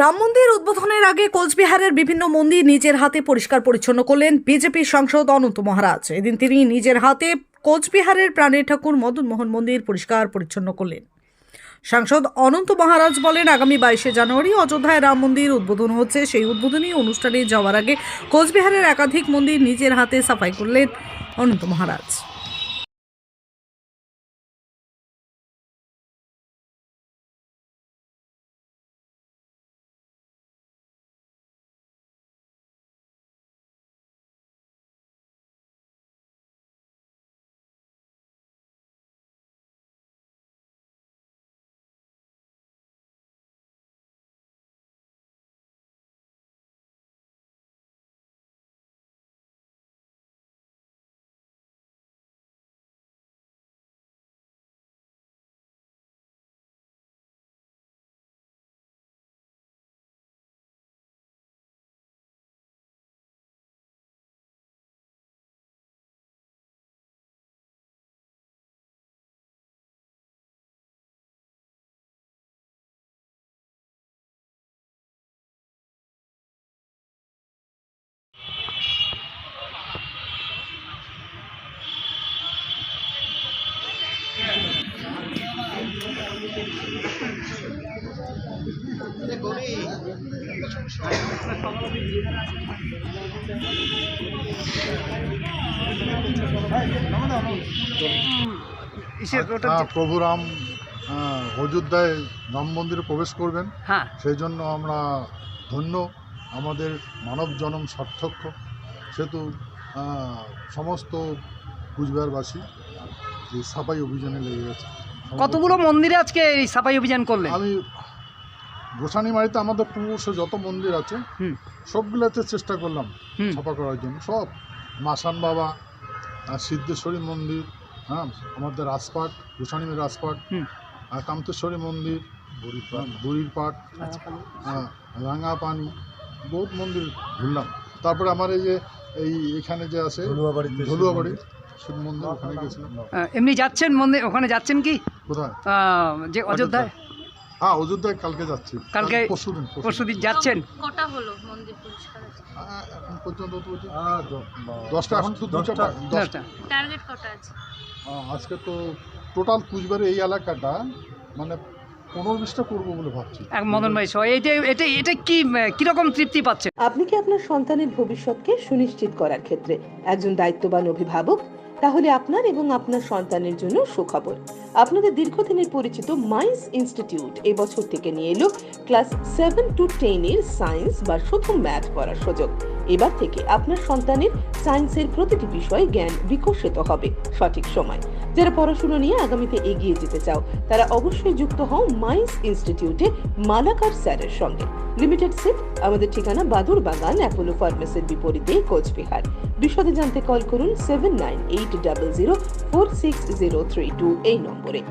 রাম মন্দির উদ্বোধনের আগে কোচবিহারের বিভিন্ন মন্দির নিজের হাতে পরিষ্কার পরিচ্ছন্ন করলেন বিজেপি সাংসদ অনন্ত মহারাজ। এদিন তিনি নিজের হাতে কোচবিহারের প্রাণের ঠাকুর মদন মোহন মন্দির পরিষ্কার পরিচ্ছন্ন করলেন। সাংসদ অনন্ত মহারাজ বলেন, আগামী বাইশে জানুয়ারি অযোধ্যায় রাম মন্দির উদ্বোধন হচ্ছে। সেই উদ্বোধনী অনুষ্ঠানে যাওয়ার আগে কোচবিহারের একাধিক মন্দির নিজের হাতে সাফাই করলেন অনন্ত মহারাজ। ইসের ওটা হ্যাঁ প্রভু রাম অযোধ্যায় রাম মন্দিরে প্রবেশ করবেন। হ্যাঁ। সেই জন্য আমরা ধন্য আমাদের মানব জনম সার্থক্য সেহেতু সমস্ত কুচবিহারবাসী সাফাই অভিযানে লেগে গেছে। কতগুলো মন্দিরে আজকে এই সাফাই অভিযান করলেন? আমি গোসানিমারিতে আমাদের পূর্বশ যত মন্দির আছে সবগুলোতে চেষ্টা করলাম ছাপা করার জন্য। সব মাসান বাবা আর সিদ্ধেশ্বরী মন্দির হ্যাঁ আমাদের রাজপাট গোসানিমের রাজপাট আর কামতেশ্বরী মন্দির বুড়ির পাট। হ্যাঁ, রাঙা পানি বহুত মন্দির ঘুরলাম। তারপরে আমার এই যে এই এখানে যে আছে ঝলুয়াবাড়ি শিব মন্দির ওখানে গেছিলাম। এমনি যাচ্ছেন মন্দির ওখানে যাচ্ছেন কি? কোথায়? যে অযোধ্যায়। হ্যাঁ অযোধ্যায় কালকে যাচ্ছি। কালকে- পরশু দিন পরশুদিন যাচ্ছেন? কটা হলো মন্দির পরিষ্কার আছে? এখন পর্যন্ত তো দশটা এখন তো দশটা দশটা টার্গেট কটা আছে? আজকে তো টোটাল কুচবিহারের এই এলাকাটা মানে পনেরো বিশটা করব বলে ভাবছি। মদন ভাই এটা এটা এটা কি কীরকম তৃপ্তি পাচ্ছেন? আপনি কি আপনার সন্তানের ভবিষ্যৎকে সুনিশ্চিত করার ক্ষেত্রে একজন দায়িত্ববান অভিভাবক তাহলে আপনার এবং আপনার সন্তানের জন্য সুখবর। আপনাদের দীর্ঘদিনের পরিচিত মাইন্স ইনস্টিটিউট এবছর থেকে নিয়ে এলো ক্লাস সেভেন টু টেন এর সায়েন্স বা শুধু ম্যাথ পড়ার সুযোগ। এবার থেকে আপনার সন্তানের সায়েন্সের প্রতিটি বিষয়ে জ্ঞান বিকশিত হবে সঠিক সময়। যারা পড়াশুনো নিয়ে আগামীতে এগিয়ে যেতে চাও, তারা অবশ্যই যুক্ত হও মাইন্স ইনস্টিটিউটে মালাকার স্যারের সঙ্গে। লিমিটেড সিট, আমাদের ঠিকানা বাদুর বাগান, অ্যাপোলো ফার্মেসির বিপরীতে, কোচবিহার। বিশদে জানতে কল করুন seven nine eight double zero four six zero three two এই নম্বরে।